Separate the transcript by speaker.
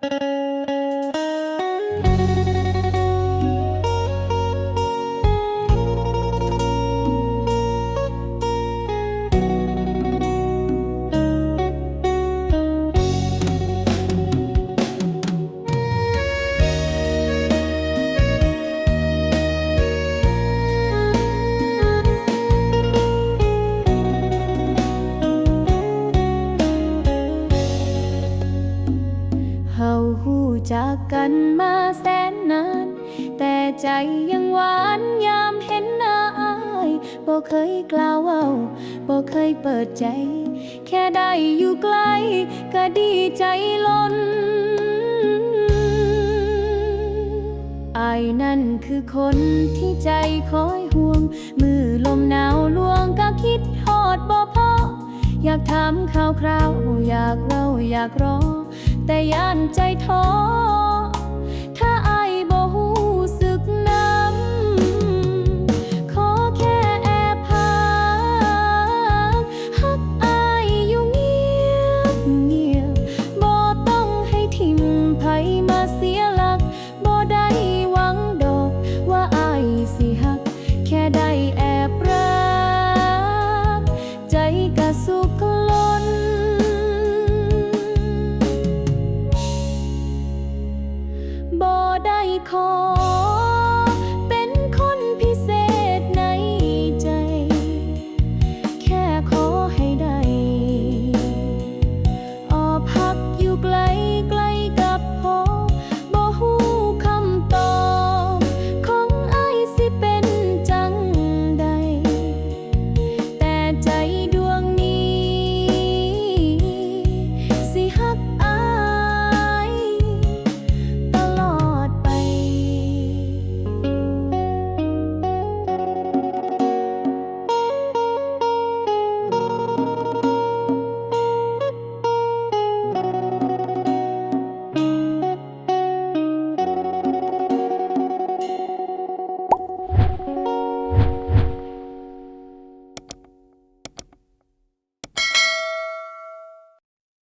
Speaker 1: เจากกันมาแสนนาน แต่ใจยังหวานยามเห็นหน้าอายบ่เคยกล่าวเว้าบ่เคยเปิดใจ แค่ได้อยู่ใกล้ก็ดีใจล้นอายนั่นคือคนที่ใจคอยห่วง มือลมหนาวลวงก็คิดฮอดบ่พออยากถามข่าวคราว อยากเล่าอยากรอ แต่ย่านใจท้อ ขอ